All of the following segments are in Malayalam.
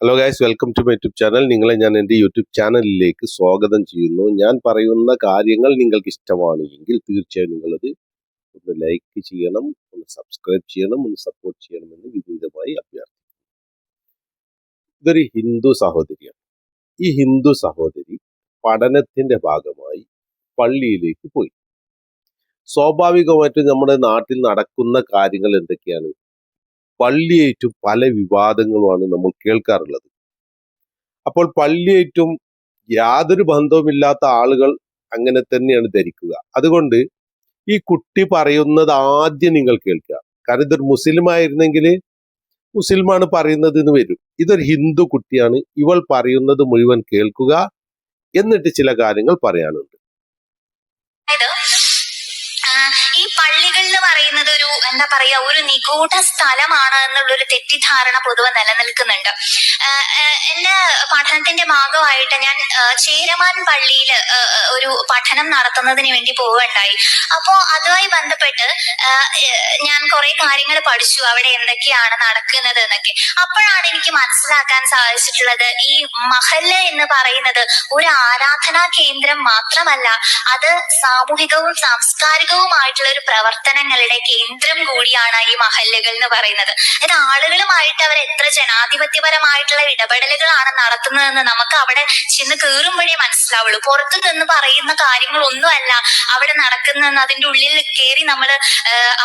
Hello guys welcome to my YouTube channel നിങ്ങളെ ഞാൻ എന്റെ യൂട്യൂബ് ചാനലിലേക്ക് സ്വാഗതം ചെയ്യുന്നു. ഞാൻ പറയുന്ന കാര്യങ്ങൾ നിങ്ങൾക്ക് ഇഷ്ടമാണ് എങ്കിൽ തീർച്ചയായും നിങ്ങളത് ഒന്ന് ലൈക്ക് ചെയ്യണം ഒന്ന് സബ്സ്ക്രൈബ് ചെയ്യണം ഒന്ന് സപ്പോർട്ട് ചെയ്യണമെന്ന് വിനീതമായി അഭ്യർത്ഥിക്കുന്നു. ഇതൊരു ഹിന്ദു സഹോദരിയാണ്. ഈ ഹിന്ദു സഹോദരി പഠനത്തിന്റെ ഭാഗമായി പള്ളിയിലേക്ക് പോയി. സ്വാഭാവികമായിട്ടും നമ്മുടെ നാട്ടിൽ നടക്കുന്ന കാര്യങ്ങൾ എന്തൊക്കെയാണ്? പള്ളിയേറ്റും പല വിവാദങ്ങളുമാണ് നമ്മൾ കേൾക്കാറുള്ളത്. അപ്പോൾ പള്ളിയേറ്റും യാതൊരു ബന്ധവുമില്ലാത്ത ആളുകൾ അങ്ങനെ തന്നെയാണ് ധരിക്കുക. അതുകൊണ്ട് ഈ കുട്ടി പറയുന്നത് ആദ്യം നിങ്ങൾ കേൾക്കുക. കാരണം ഇതൊരു മുസ്ലിം ആയിരുന്നെങ്കിൽ മുസ്ലിമാണ് പറയുന്നത് എന്ന് വരും. ഇതൊരു ഹിന്ദു കുട്ടിയാണ്. ഇവൾ പറയുന്നത് മുഴുവൻ കേൾക്കുക. എന്നിട്ട് ചില കാര്യങ്ങൾ പറയാനുണ്ട്. ഈ പള്ളികൾ എന്ന് പറയുന്നത് ഒരു എന്താ പറയാ ഒരു നിഗൂഢ സ്ഥലമാണ് എന്നുള്ളൊരു തെറ്റിദ്ധാരണ പൊതുവെ നിലനിൽക്കുന്നുണ്ട്. എന്റെ പഠനത്തിന്റെ ഭാഗമായിട്ട് ഞാൻ ചേരമാൻ പള്ളിയിൽ ഒരു പഠനം നടത്തുന്നതിന് വേണ്ടി പോവുകയുണ്ടായി. അപ്പോ അതുമായി ബന്ധപ്പെട്ട് ഞാൻ കുറെ കാര്യങ്ങൾ പഠിച്ചു അവിടെ എന്തൊക്കെയാണ് നടക്കുന്നത് എന്നൊക്കെ. അപ്പോഴാണ് എനിക്ക് മനസ്സിലാക്കാൻ സാധിച്ചിട്ടുള്ളത് ഈ മഹല്ല എന്ന് പറയുന്നത് ഒരു ആരാധനാ കേന്ദ്രം മാത്രമല്ല അത് സാമൂഹികവും സാംസ്കാരികവുമായിട്ടുള്ള ഒരു പ്രവർത്തനങ്ങളുടെ കേന്ദ്രം കൂടിയാണ് ഈ മഹല്ലുകൾ എന്ന് പറയുന്നത്. അതായത് ആളുകളുമായിട്ട് അവർ എത്ര ജനാധിപത്യപരമായിട്ടുള്ള ഇടപെടലുകളാണ് നടത്തുന്നതെന്ന് നമുക്ക് അവിടെ ചെന്ന് കയറുമ്പോഴേ മനസ്സിലാവുള്ളൂ. പുറത്തു നിന്ന് പറയുന്ന കാര്യങ്ങളൊന്നുമല്ല അവിടെ നടക്കുന്നതെന്ന് അതിന്റെ ഉള്ളിൽ കയറി നമ്മൾ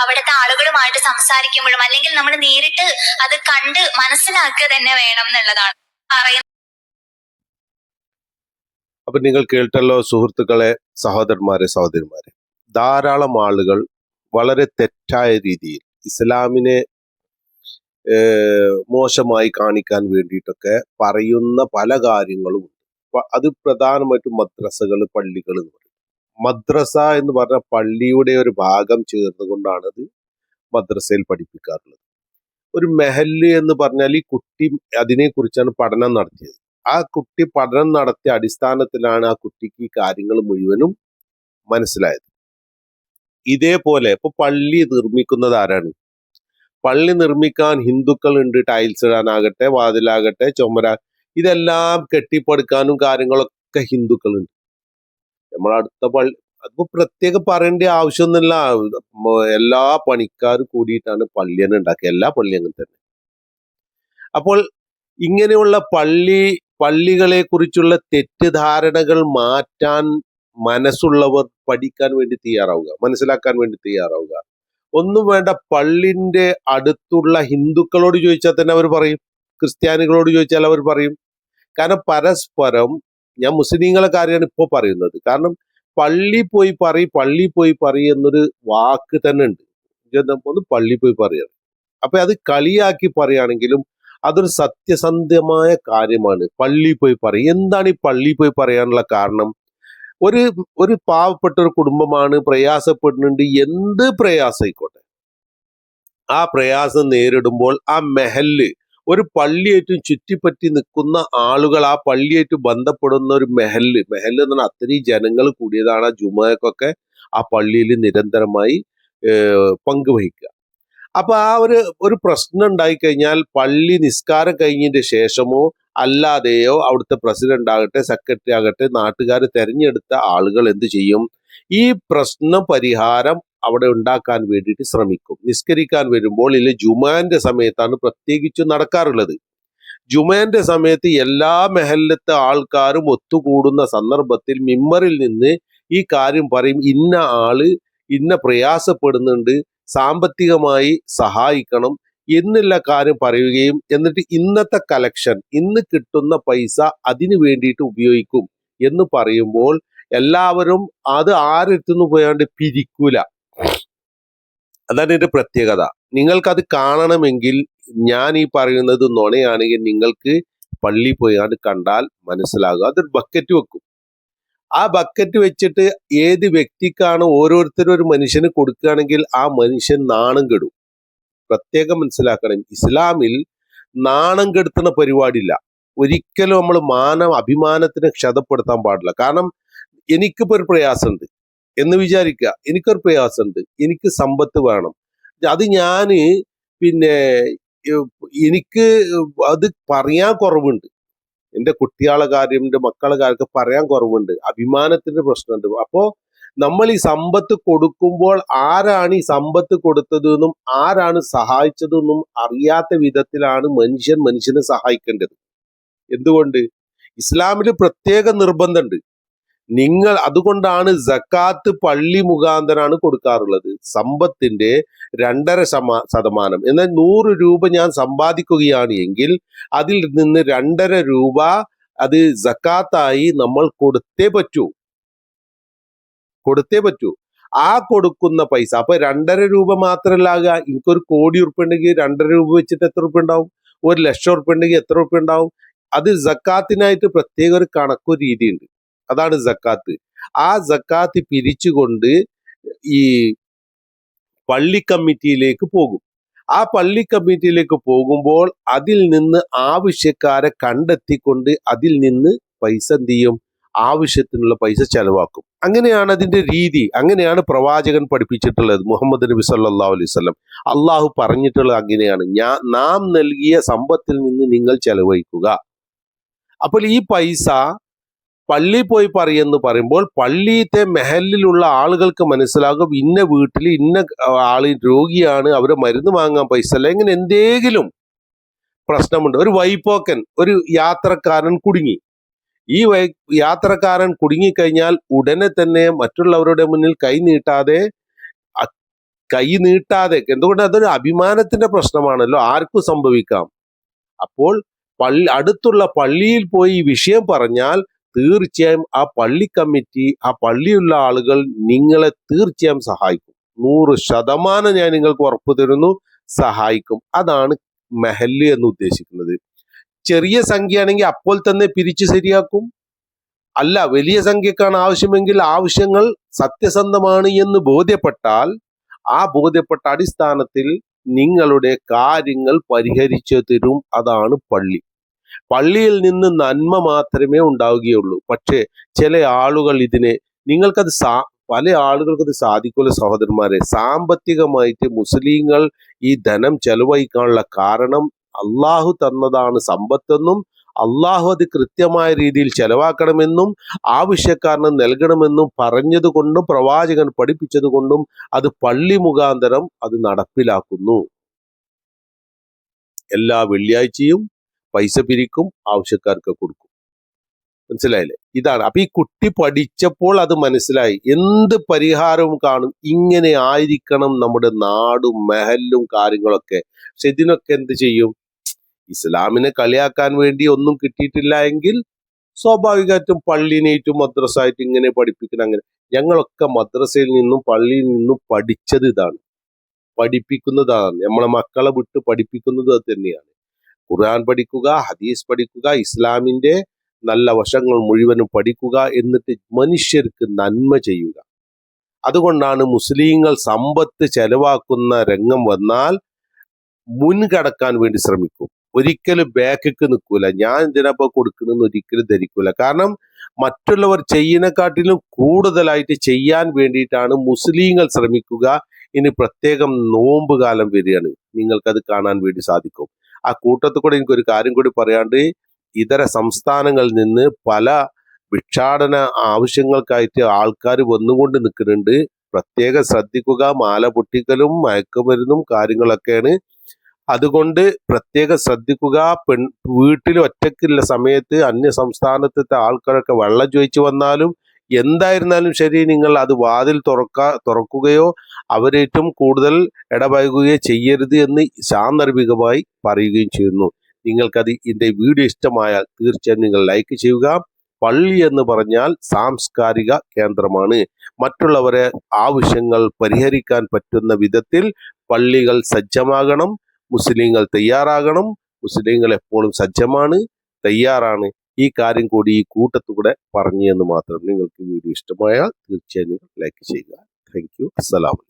അവിടുത്തെ ആളുകളുമായിട്ട് സംസാരിക്കുമ്പോഴും അല്ലെങ്കിൽ നമ്മൾ നേരിട്ട് അത് കണ്ട് മനസ്സിലാക്കുക തന്നെ വേണം എന്നുള്ളതാണ്. പറയുന്നത് അപ്പൊ നിങ്ങൾ കേട്ടല്ലോ സുഹൃത്തുക്കളെ സഹോദരന്മാരെ സഹോദരിമാരെ. ധാരാളം ആളുകൾ വളരെ തെറ്റായ രീതിയിൽ ഇസ്ലാമിനെ മോശമായി കാണിക്കാൻ വേണ്ടിയിട്ടൊക്കെ പറയുന്ന പല കാര്യങ്ങളും അത് പ്രധാനമായിട്ടും മദ്രസകൾ പള്ളികൾ എന്ന് പറയും. മദ്രസ എന്ന് പറഞ്ഞ പള്ളിയുടെ ഒരു ഭാഗം ചേർന്നുകൊണ്ടാണ് അത് മദ്രസയിൽ പഠിപ്പിക്കാറുള്ളത്. ഒരു മെഹൽ എന്ന് പറഞ്ഞാൽ ഈ കുട്ടി അതിനെക്കുറിച്ചാണ് പഠനം നടത്തിയത്. ആ കുട്ടി പഠനം നടത്തിയ അടിസ്ഥാനത്തിലാണ് ആ കുട്ടിക്ക് ഈ കാര്യങ്ങൾ മുഴുവനും മനസ്സിലായത്. ഇതേപോലെ ഇപ്പൊ പള്ളി നിർമ്മിക്കുന്നത് ആരാണ്? പള്ളി നിർമ്മിക്കാൻ ഹിന്ദുക്കൾ ഉണ്ട് ടൈൽസ് ഇടാനാകട്ടെ വാതിലാകട്ടെ ചുമര ഇതെല്ലാം കെട്ടിപ്പടുക്കാനും കാര്യങ്ങളൊക്കെ ഹിന്ദുക്കളുണ്ട് നമ്മളെ അടുത്ത പള്ളി അതിപ്പോ പ്രത്യേകം പറയേണ്ട ആവശ്യമൊന്നുമില്ല. എല്ലാ പണിക്കാരും കൂടിയിട്ടാണ് പള്ളി തന്നെ ഉണ്ടാക്കുക. എല്ലാ പള്ളിയും അങ്ങനെ തന്നെ. അപ്പോൾ ഇങ്ങനെയുള്ള പള്ളി പള്ളികളെ കുറിച്ചുള്ള തെറ്റിദ്ധാരണകൾ മാറ്റാൻ മനസ്സുള്ളവർ പഠിക്കാൻ വേണ്ടി തയ്യാറാവുക മനസ്സിലാക്കാൻ വേണ്ടി തയ്യാറാവുക. ഒന്നും വേണ്ട പള്ളിന്റെ അടുത്തുള്ള ഹിന്ദുക്കളോട് ചോദിച്ചാൽ തന്നെ അവർ പറയും ക്രിസ്ത്യാനികളോട് ചോദിച്ചാൽ അവർ പറയും. കാരണം പരസ്പരം ഞാൻ മുസ്ലിങ്ങളെ കാര്യമാണ് ഇപ്പോൾ പറയുന്നത്. കാരണം പള്ളി പോയി പറ പള്ളി പോയി പറ എന്നൊരു വാക്ക് തന്നെ ഉണ്ട്. ഒന്ന് പള്ളി പോയി പറയണം അപ്പൊ അത് കളിയാക്കി പറയുകയാണെങ്കിലും അതൊരു സത്യസന്ധമായ കാര്യമാണ്. പള്ളി പോയി പറ. എന്താണ് ഈ പള്ളി പോയി പറയാനുള്ള കാരണം? ഒരു ഒരു പാവപ്പെട്ട ഒരു കുടുംബമാണ് പ്രയാസപ്പെടുന്നുണ്ട് എന്ത് പ്രയാസമായിക്കോട്ടെ? ആ പ്രയാസം നേരിടുമ്പോൾ ആ മെഹല്ല് ഒരു പള്ളിയേറ്റും ചുറ്റിപ്പറ്റി നിൽക്കുന്ന ആളുകൾ ആ പള്ളിയേറ്റ് ബന്ധപ്പെടുന്ന ഒരു മെഹല്ല് മെഹല്ല് എന്ന് പറഞ്ഞാൽ അത്രയും ജനങ്ങൾ കൂടിയതാണ് ആ ജുമയക്കൊക്കെ ആ പള്ളിയിൽ നിരന്തരമായി പങ്കുവഹിക്കുക. അപ്പൊ ആ ഒരു ഒരു പ്രശ്നം ഉണ്ടായി കഴിഞ്ഞാൽ പള്ളി നിസ്കാരം കഴിഞ്ഞതിന്റെ ശേഷമോ അല്ലാതെയോ അവിടുത്തെ പ്രസിഡന്റ് ആകട്ടെ സെക്രട്ടറി ആകട്ടെ നാട്ടുകാർ തെരഞ്ഞെടുത്ത ആളുകൾ എന്ത് ചെയ്യും? ഈ പ്രശ്ന പരിഹാരം അവിടെ ഉണ്ടാക്കാൻ വേണ്ടിയിട്ട് ശ്രമിക്കും. നിസ്കരിക്കാൻ വരുമ്പോൾ ഇല്ല ജുമാന്റെ സമയത്താണ് പ്രത്യേകിച്ച് നടക്കാറുള്ളത്. ജുമാന്റെ സമയത്ത് എല്ലാ മെഹല്ലത്തെ ആൾക്കാരും ഒത്തുകൂടുന്ന സന്ദർഭത്തിൽ മിമ്മറിൽ നിന്ന് ഈ കാര്യം പറയും ഇന്ന ആൾ ഇന്ന പ്രയാസപ്പെടുന്നുണ്ട് സാമ്പത്തികമായി സഹായിക്കണം എന്നുള്ള കാര്യം പറയുകയും എന്നിട്ട് ഇന്നത്തെ കലക്ഷൻ ഇന്ന് കിട്ടുന്ന പൈസ അതിനു വേണ്ടിയിട്ട് ഉപയോഗിക്കും എന്ന് പറയുമ്പോൾ എല്ലാവരും അത് ആരെടുത്തുനിന്ന് പോയാണ്ട് പിരിക്കൂല. അതാണ് ഇതിന്റെ പ്രത്യേകത. നിങ്ങൾക്കത് കാണണമെങ്കിൽ ഞാൻ ഈ പറയുന്നത് നുണയാണെങ്കിൽ നിങ്ങൾക്ക് പള്ളി പോയാണ്ട് കണ്ടാൽ മനസ്സിലാകും. അതൊരു ബക്കറ്റ് വെക്കും. ആ ബക്കറ്റ് വെച്ചിട്ട് ഏത് വ്യക്തിക്കാണ് ഓരോരുത്തരും ഒരു മനുഷ്യന് കൊടുക്കുകയാണെങ്കിൽ ആ മനുഷ്യൻ നാണം കെടും. പ്രത്യേകം മനസ്സിലാക്കണം. ഇസ്ലാമിൽ നാണം കെടുത്തുന്ന പരിപാടിയില്ല. ഒരിക്കലും നമ്മൾ മാനം അഭിമാനത്തിനെ ക്ഷതപ്പെടുത്താൻ പാടില്ല. കാരണം എനിക്കിപ്പോ ഒരു പ്രയാസമുണ്ട്. എന്ന് വിചാരിക്കുക. എനിക്കൊരു പ്രയാസമുണ്ട്. എനിക്ക് സമ്പത്ത് വേണം. അത് ഞാൻ പിന്നെ എനിക്ക് അത് പറയാൻ കുറവുണ്ട്. എന്റെ കുട്ടികളെ കാര്യം മക്കളെ കാര്യമൊക്കെ പറയാൻ കുറവുണ്ട്. അഭിമാനത്തിന്റെ പ്രശ്നമുണ്ട്. അപ്പോ നമ്മൾ ഈ സമ്പത്ത് കൊടുക്കുമ്പോൾ ആരാണ് ഈ സമ്പത്ത് കൊടുത്തതെന്നും ആരാണ് സഹായിച്ചതെന്നും അറിയാത്ത വിധത്തിലാണ് മനുഷ്യൻ മനുഷ്യനെ സഹായിക്കേണ്ടത്. എന്തുകൊണ്ട്? ഇസ്ലാമിൽ പ്രത്യേക നിർബന്ധമുണ്ട്. നിങ്ങൾ അതുകൊണ്ടാണ് ജക്കാത്ത് പള്ളി മുഖാന്തരാണ് കൊടുക്കാറുള്ളത്. സമ്പത്തിന്റെ രണ്ടര ശമാ ശതമാനം. എന്നാൽ നൂറ് രൂപ ഞാൻ സമ്പാദിക്കുകയാണ് എങ്കിൽ അതിൽ നിന്ന് രണ്ടര രൂപ അത് ജക്കാത്തായി നമ്മൾ കൊടുത്തേ പറ്റൂ. കൊടുത്തേ പറ്റൂ. ആ കൊടുക്കുന്ന പൈസ അപ്പൊ രണ്ടര രൂപ മാത്രമല്ല ആകുക എനിക്കൊരു കോടി ഉറുപ്പ ഉണ്ടെങ്കിൽ രണ്ടര രൂപ വെച്ചിട്ട് എത്ര ഉറുപ്പ ഉണ്ടാവും? ഒരു ലക്ഷം ഉറുപ്പ ഉണ്ടെങ്കിൽ എത്ര ഉറുപ്പ ഉണ്ടാവും? അത് ജക്കാത്തിനായിട്ട് പ്രത്യേക ഒരു കണക്കു രീതിയുണ്ട്. അതാണ് ജക്കാത്ത് ആ ജക്കാത്ത് പിരിച്ചുകൊണ്ട് ഈ പള്ളി കമ്മിറ്റിയിലേക്ക് പോകും. ആ പള്ളി കമ്മിറ്റിയിലേക്ക് പോകുമ്പോൾ അതിൽ നിന്ന് ആവശ്യക്കാരെ കണ്ടെത്തിക്കൊണ്ട് അതിൽ നിന്ന് പൈസ എന്ത് ചെയ്യും? ആവശ്യത്തിനുള്ള പൈസ ചെലവാക്കും. അങ്ങനെയാണ് അതിന്റെ രീതി. അങ്ങനെയാണ് പ്രവാചകൻ പഠിപ്പിച്ചിട്ടുള്ളത് മുഹമ്മദ് നബി സല്ലാ അലൈഹി സ്വലം അള്ളാഹു പറഞ്ഞിട്ടുള്ളത് അങ്ങനെയാണ്. ഞാൻ നാം നൽകിയ സമ്പത്തിൽ നിന്ന് നിങ്ങൾ ചെലവഴിക്കുക. അപ്പോൾ ഈ പൈസ പള്ളി പോയി പറയെന്ന് പറയുമ്പോൾ പള്ളിയിലത്തെ മെഹലിലുള്ള ആളുകൾക്ക് മനസ്സിലാകും ഇന്ന വീട്ടിൽ ഇന്ന ആൾ രോഗിയാണ് അവരെ മരുന്ന് വാങ്ങാൻ പൈസ അല്ല ഇങ്ങനെ എന്തെങ്കിലും പ്രശ്നമുണ്ട്. ഒരു വൈപ്പോക്കൻ ഒരു യാത്രക്കാരൻ കുടുങ്ങി. ഈ വൈ യാത്രക്കാരൻ കുടുങ്ങിക്കഴിഞ്ഞാൽ ഉടനെ തന്നെ മറ്റുള്ളവരുടെ മുന്നിൽ കൈ നീട്ടാതെ കൈ നീട്ടാതെ എന്തുകൊണ്ട് അതൊരു അഭിമാനത്തിന്റെ പ്രശ്നമാണല്ലോ ആർക്കും സംഭവിക്കാം. അപ്പോൾ പള്ളി അടുത്തുള്ള പള്ളിയിൽ പോയി ഈ വിഷയം പറഞ്ഞാൽ തീർച്ചയായും ആ പള്ളി കമ്മിറ്റി ആ പള്ളിയുള്ള ആളുകൾ നിങ്ങളെ തീർച്ചയായും സഹായിക്കും. നൂറ് ശതമാനം ഞാൻ നിങ്ങൾക്ക് ഉറപ്പ് തരുന്നു സഹായിക്കും. അതാണ് മെഹല്ല് എന്ന് ഉദ്ദേശിക്കുന്നത്. ചെറിയ സംഖ്യയാണെങ്കിൽ അപ്പോൾ തന്നെ പിരിച്ചു ശരിയാക്കും. അല്ല വലിയ സംഖ്യക്കാണ് ആവശ്യമെങ്കിൽ ആവശ്യങ്ങൾ സത്യസന്ധമാണ് എന്ന് ബോധ്യപ്പെട്ടാൽ ആ ബോധ്യപ്പെട്ട അടിസ്ഥാനത്തിൽ നിങ്ങളുടെ കാര്യങ്ങൾ പരിഹരിച്ചു തരും. അതാണ് പള്ളി. പള്ളിയിൽ നിന്ന് നന്മ മാത്രമേ ഉണ്ടാവുകയുള്ളൂ. പക്ഷേ ചില ആളുകൾ ഇതിനെ നിങ്ങൾക്കത് സാ പല ആളുകൾക്കത് സാധിക്കുമല്ലോ സഹോദരന്മാരെ. സാമ്പത്തികമായിട്ട് മുസ്ലിങ്ങൾ ഈ ധനം ചെലവഴിക്കാനുള്ള കാരണം അള്ളാഹു തന്നതാണ്. സമ്പത്തെന്നും അള്ളാഹു അത് കൃത്യമായ രീതിയിൽ ചെലവാക്കണമെന്നും ആവശ്യക്കാരന് നൽകണമെന്നും പറഞ്ഞതുകൊണ്ടും പ്രവാചകൻ പഠിപ്പിച്ചതുകൊണ്ടും അത് പള്ളി മുഖാന്തരം അത് നടപ്പിലാക്കുന്നു. എല്ലാ വെള്ളിയാഴ്ചയും പൈസ പിരിക്കും ആവശ്യക്കാർക്ക് കൊടുക്കും. മനസ്സിലായില്ലേ? ഇതാണ്. അപ്പൊ ഈ കുട്ടി പഠിച്ചപ്പോൾ അത് മനസ്സിലായി. എന്ത് പരിഹാരവും കാണും. ഇങ്ങനെ ആയിരിക്കണം നമ്മുടെ നാടും മെഹലും കാര്യങ്ങളൊക്കെ. പക്ഷെ ഇതിനൊക്കെ എന്ത് ചെയ്യും? ഇസ്ലാമിനെ കളിയാക്കാൻ വേണ്ടി ഒന്നും കിട്ടിയിട്ടില്ല എങ്കിൽ സ്വാഭാവികമായിട്ടും പള്ളിനേറ്റും മദ്രസായിട്ടും ഇങ്ങനെ പഠിപ്പിക്കണം അങ്ങനെ. ഞങ്ങളൊക്കെ മദ്രസയിൽ നിന്നും പള്ളിയിൽ നിന്നും പഠിച്ചത് ഇതാണ്. പഠിപ്പിക്കുന്നതാണ്. നമ്മളെ മക്കളെ വിട്ട് പഠിപ്പിക്കുന്നത് തന്നെയാണ്. ഖുർആൻ പഠിക്കുക ഹദീസ് പഠിക്കുക ഇസ്ലാമിന്റെ നല്ല വശങ്ങൾ മുഴുവനും പഠിക്കുക എന്നിട്ട് മനുഷ്യർക്ക് നന്മ ചെയ്യുക. അതുകൊണ്ടാണ് മുസ്ലിങ്ങൾ സമ്പത്ത് ചെലവാക്കുന്ന രംഗം വന്നാൽ മുൻകടക്കാൻ വേണ്ടി ശ്രമിക്കും. ഒരിക്കലും ബാക്കിക്ക് നിൽക്കൂല. ഞാൻ ഇതിനപ്പോ കൊടുക്കണമെന്ന് ഒരിക്കലും ധരിക്കൂല. കാരണം മറ്റുള്ളവർ ചെയ്യുന്നക്കാട്ടിലും കൂടുതലായിട്ട് ചെയ്യാൻ വേണ്ടിയിട്ടാണ് മുസ്ലിങ്ങൾ ശ്രമിക്കുക. ഇനി പ്രത്യേകം നോമ്പ് കാലം വരികയാണ്. നിങ്ങൾക്കത് കാണാൻ വേണ്ടി സാധിക്കും. ആ കൂട്ടത്തിൽ കൂടെ എനിക്കൊരു കാര്യം കൂടി പറയാണ്ട് ഇതര സംസ്ഥാനങ്ങളിൽ നിന്ന് പല ഭിക്ഷാടന ആവശ്യങ്ങൾക്കായിട്ട് ആൾക്കാർ വന്നുകൊണ്ട് നിൽക്കുന്നുണ്ട്. പ്രത്യേകം ശ്രദ്ധിക്കുക മാല പൊട്ടിക്കലും മയക്കുമരുന്നും കാര്യങ്ങളൊക്കെയാണ്. അതുകൊണ്ട് പ്രത്യേകം ശ്രദ്ധിക്കുക. പെൺ വീട്ടിൽ ഒറ്റയ്ക്കുള്ള സമയത്ത് അന്യ സംസ്ഥാനത്തെ ആൾക്കാരൊക്കെ വെള്ളം ചോദിച്ചു വന്നാലും എന്തായിരുന്നാലും ശരി നിങ്ങൾ അത് വാതിൽ തുറക്ക തുറക്കുകയോ അവരേറ്റവും കൂടുതൽ ഇടപഴകുകയോ ചെയ്യരുത് എന്ന് സാന്ദർഭികമായി പറയുകയും ചെയ്യുന്നു. നിങ്ങൾക്കത് ഇതിന്റെ വീഡിയോ ഇഷ്ടമായാൽ തീർച്ചയായും നിങ്ങൾ ലൈക്ക് ചെയ്യുക. പള്ളി എന്ന് പറഞ്ഞാൽ സാംസ്കാരിക കേന്ദ്രമാണ്. മറ്റുള്ളവരെ ആവശ്യങ്ങൾ പരിഹരിക്കാൻ പറ്റുന്ന വിധത്തിൽ പള്ളികൾ സജ്ജമാകണം. മുസ്ലിങ്ങൾ തയ്യാറാകണം. മുസ്ലിങ്ങൾ എപ്പോഴും സജ്ജമാണ് തയ്യാറാണ്. ഈ കാര്യം കൂടി ഈ കൂട്ടത്തുകൂടെ പറഞ്ഞു എന്ന് മാത്രം നിങ്ങൾക്ക് വീഡിയോ ഇഷ്ടമായാൽ തീർച്ചയായും ലൈക്ക് ചെയ്യുക. താങ്ക് യു അസ്സലാമു